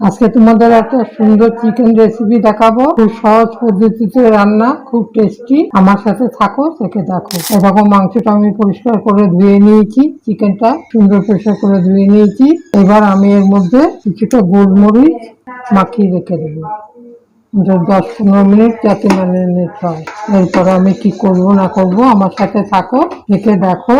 আজকে তোমাদের একটা সুন্দর চিকেন রেসিপি দেখাবো। খুব সহজ পদ্ধতিতে রান্না, খুব টেস্টি আমার সাথে থাকো থেকে দেখো। এরকম মাংসটা আমি পরিষ্কার করে ধুয়ে নিয়েছি চিকেনটা সুন্দর পরিষ্কার করে ধুয়ে নিয়েছি। এবার আমি এর মধ্যে কিছুটা গোলমরিচ মাখিয়ে রেখে দেবো। দশ পনেরো মিনিট যাতে ম্যারিনেট হয়। এরপরে আমি কি করব না করব, আমার সাথে থাকো রেখে দেখো।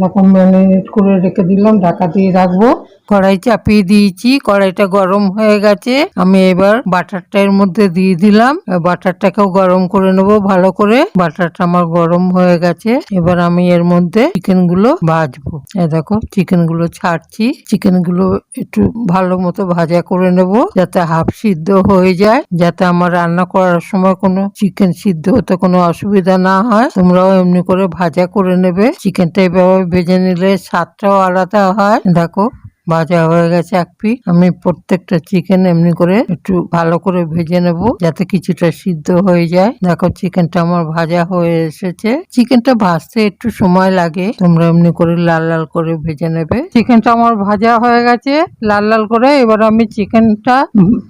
দেখো ম্যারিনেট করে রেখে দিলাম, ঢাকা দিয়ে রাখব। কড়াই চাপিয়ে দিয়েছি, কড়াইটা গরম হয়ে গেছে। আমি এবার বাটারটা এর মধ্যে দিয়ে দিলাম। বাটারটাকেও গরম করে নেব ভালো করে। বাটারটা আমার গরম হয়ে গেছে। এবার আমি এর মধ্যে চিকেনগুলো ভাজবো। এই দেখো চিকেনগুলো ছাড়ছি। চিকেনগুলো একটু ভালো মতো ভাজা করে নেব, যাতে হাফ সিদ্ধ হয়ে যায়। যাতে আমার রান্না করার সময় কোনো চিকেন সিদ্ধ হতে কোনো অসুবিধা না হয়। তোমরাও এমনি করে ভাজা করে নেবে। চিকেনটা এভাবে ভেজে নিলে স্বাদটাও আলাদা হয়। দেখো। ভাজা হয়ে গেছে এক পিস আমি প্রত্যেকটা চিকেন এমনি করে একটু ভালো করে ভেজে নেব যাতে কিছুটা সিদ্ধ হয়ে যায়। দেখো চিকেনটা আমার ভাজা হয়ে এসেছে। চিকেনটা ভাজতে একটু সময় লাগে। তোমরা এমনি করে লাল লাল করে ভেজে নেবে। চিকেনটা আমার ভাজা হয়ে গেছে। লাল লাল করে এবার আমি চিকেনটা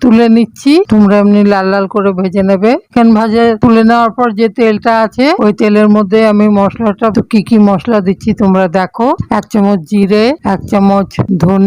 তুলে নিচ্ছি। তোমরা এমনি লাল লাল করে ভেজে নেবে। চিকেন ভাজে তুলে নেওয়ার পর যে তেলটা আছে, ওই তেলের মধ্যে আমি মশলাটা কি কি মশলা দিচ্ছি তোমরা দেখো। এক চামচ জিরে, এক চামচ ধনে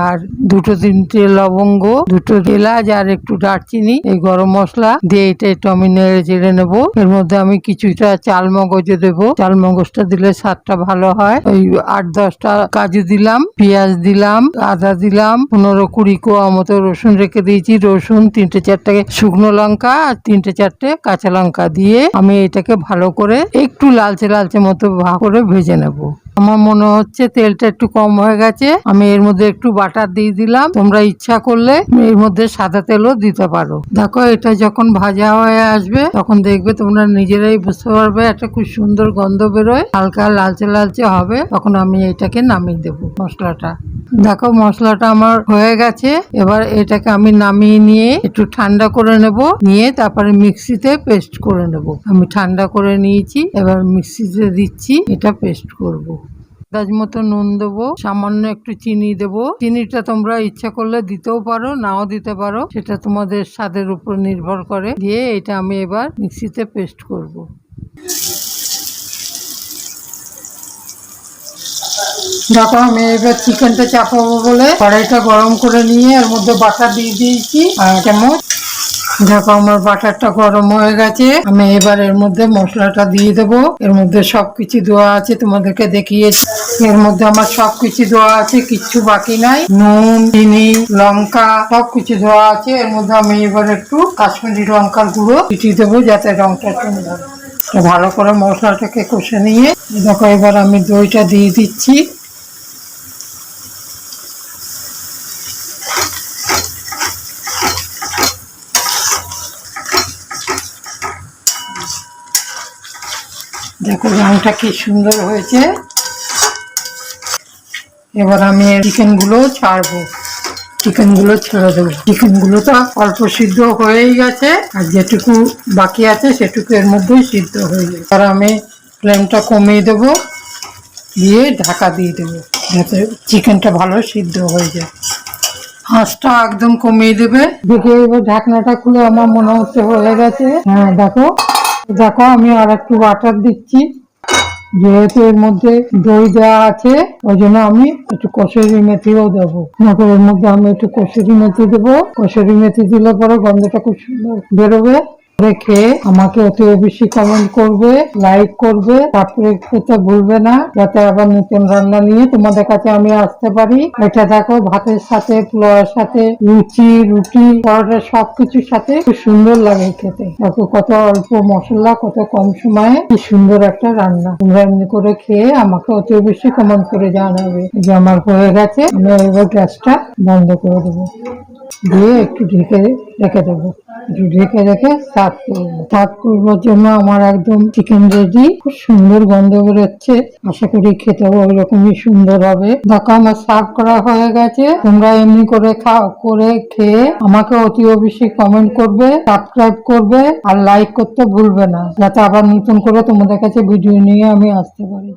আর দুটো তিনটে লবঙ্গ, দুটো এলাচ আর একটু দারচিনি। এই গরম মশলা দিয়ে এটা একটু আমি নেড়ে চেড়ে নেব। এর মধ্যে আমি কিছুটা চাল মগজও দেবো। চাল মগজটা দিলে স্বাদটা ভালো হয়। ওই আট দশটা কাজু দিলাম, পেঁয়াজ দিলাম, আদা দিলাম, পনেরো কুড়ি কোয়া মতো রসুন রেখে দিয়েছি। রসুন তিনটে চারটে শুকনো লঙ্কা আর তিনটে চারটে কাঁচা লঙ্কা দিয়ে আমি এটাকে ভালো করে একটু লালচে লালচে মতো ভাগ করে ভেজে নেব। আমার মনে হচ্ছে তেলটা একটু কম হয়ে গেছে। আমি এর মধ্যে একটু বাটার দিয়ে দিলাম। তোমরা ইচ্ছা করলে এর মধ্যে সাদা তেলও দিতে পারো। দেখো, এটা যখন ভাজা হয়ে আসবে, তখন দেখবে তোমরা নিজেরাই বুঝতে পারবে, একটা খুব সুন্দর গন্ধ বেরোয়। হালকা লালচে লালচে হবে। তখন আমি এটাকে নামিয়ে দেবো মশলাটা। দেখো, মশলাটা আমার হয়ে গেছে। এবার এটাকে আমি নামিয়ে নিয়ে একটু ঠান্ডা করে নেব। নিয়ে তারপরে মিক্সিতে পেস্ট করে নেব। আমি ঠান্ডা করে নিয়েছি। এবার মিক্সিতে দিচ্ছি। এটা পেস্ট করব। আন্দাজ মতো নুন দেবো, সামান্য একটু চিনি দেবো। চিনিটা তোমরা ইচ্ছা করলে দিতেও পারো, নাও দিতে পারো। সেটা তোমাদের স্বাদের উপর নির্ভর করে। দিয়ে এটা আমি এবার মিক্সিতে পেস্ট করব। দেখো, আমি এবার চিকেনটা চাপাবো বলে কড়াইটা গরম করে নিয়ে এর মধ্যে বাটা দিয়ে দিয়েছি। আর চামচ দেখো, আমার বাটারটা গরম হয়ে গেছে। আমি এবার এর মধ্যে মশলাটা দিয়ে দেবো। এর মধ্যে সবকিছু দেওয়া আছে, তোমাদেরকে দেখিয়েছি এর মধ্যে আমার সবকিছু দেওয়া আছে, কিচ্ছু বাকি নাই। নুন, চিনি, লঙ্কা, সবকিছু দেওয়া আছে। এর মধ্যে আমি এবার একটু কাশ্মীরি লঙ্কার গুঁড়ো চিটি দেবো, যাতে রংটা সুন্দর ভালো করে মশলাটাকে কষে নিয়ে। দেখো, এবার আমি দইটা দিয়ে দিচ্ছি। দেখো রংটা কি সুন্দর হয়েছে। এবার আমি চিকেনগুলো ছাড়বো। চিকেনগুলো ছেড়ে দেবো। চিকেনগুলো তো অল্প সিদ্ধ হয়েই গেছে, আর যেটুকু বাকি আছে সেটুকু এর মধ্যেই সিদ্ধ হয়ে যাবে আর আমি ফ্লেমটা কমিয়ে দেবো, দিয়ে ঢাকা দিয়ে দেবো, যাতে চিকেনটা ভালো সিদ্ধ হয়ে যায়। আঁচটা একদম কমিয়ে দেবে। দেখে এবার ঢাকনাটা খুলে আমার মনে হচ্ছে হয়ে গেছে। হ্যাঁ দেখো। দেখো, আমি আর একটু বাটার দিচ্ছি। যেহেতু এর মধ্যে দই দেওয়া আছে, ওই জন্য আমি একটু কসুরি মেথিও দেবো। এর মধ্যে আমি একটু কসুরি মেথি দেবো। কসুরি মেথি দিলে পরে গন্ধটা খুব সুন্দর বেরোবে। রেখে আমাকে অতি বেশি কমেন্ট করবে লাইক করবে তারপরে করতে ভুলবে না, যাতে আবার নতুন রান্না নিয়ে তোমাদের কাছে আমি আসতে পারি। এটা দেখো, ভাতের সাথে, পোলাওয়ের সাথে, লুচি, রুটি, পরোটা, সবকিছুর সাথে খুব সুন্দর লাগে খেতে। দেখো, কত অল্প মশলা, কত কম সময়ে কি সুন্দর একটা রান্না। তোমরা এমনি করে খেয়ে আমাকে অতি বেশি কমেন্ট করে জানাবে। যে আমার হয়ে গেছে, আমি এবার গ্যাসটা বন্ধ করে দেবো। দিয়ে একটু ঢেকে রেখে দেবো। ঢেকে রেখে সার্ভ করব। সার্ভ করবার জন্য আমার একদম চিকেন রেডি খুব সুন্দর গন্ধ বেরোচ্ছে। আশা করি খেতেও ওই রকমই সুন্দর হবে। দেখো, আমার সার্ভ করা হয়ে গেছে। তোমরা এমনি করে খাও, করে খেয়ে আমাকে অতি অবশ্যই কমেন্ট করবে সাবস্ক্রাইব করবে আর লাইক করতে ভুলবে না। যাতে আবার নতুন করে তোমাদের কাছে ভিডিও নিয়ে আমি আসতে পারি।